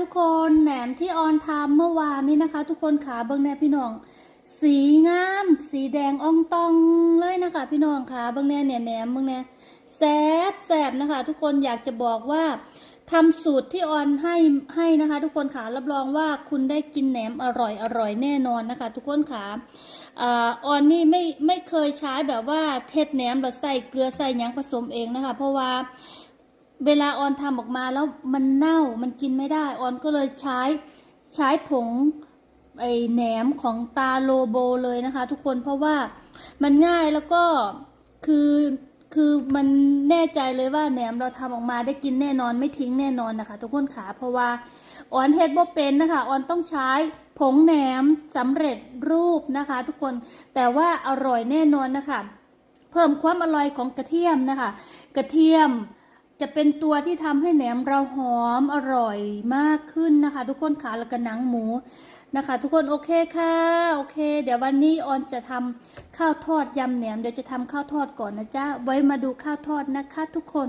ทุกคนแหนมที่ออนทำเมื่อวานนี้นะคะ ทุกคนขาเบิ้งแน่พี่น้อง สีงาม สีแดงอ่องตองเลยนะคะ พี่น้องขาเบิ้งแน่เนี่ยแหนมเบิ้งแน่แซบแซบนะคะ ทุกคนอยากจะบอกว่าทำสูตรที่ออนให้ให้นะคะ ทุกคนขารับรองว่าคุณได้กินแหนมอร่อยอร่อยแน่นอนนะคะ ทุกคนขาออนนี่ไม่ไม่เคยใช้แบบว่าเทศแหนมแบบใส่เกลือใส่ยังผสมเองนะคะ เพราะว่า เวลาออนทำออกมาแล้วมันเน่ามันกินไม่ได้ ออนก็เลยใช้ใช้ผงไอแหนมของตาโลโบเลยนะคะ ทุกคนเพราะว่ามันง่ายแล้วก็คือคือมันแน่ใจเลยว่าแหนมเราทำออกมาได้กินแน่นอนไม่ทิ้งแน่นอนนะคะ ทุกคนขาเพราะว่าออนเฮดบ่เป็นนะคะออนต้องใช้ผงแหนมสำเร็จรูปนะคะ ทุกคนแต่ว่าอร่อยแน่นอนนะคะ เพิ่มความอร่อยของกระเทียมนะคะ กระเทียม จะเป็นตัวที่ทำให้แหนมเราหอมอร่อยมากขึ้นนะคะ ทุกคนค่ะแล้วก็หนังหมูนะคะ ทุกคนโอเคค่ะโอเค เดี๋ยววันนี้ออนจะทำข้าวทอดยำแหนมเดี๋ยวจะทำข้าวทอดก่อนนะจ๊ะไว้มาดูข้าวทอดนะคะ ทุกคน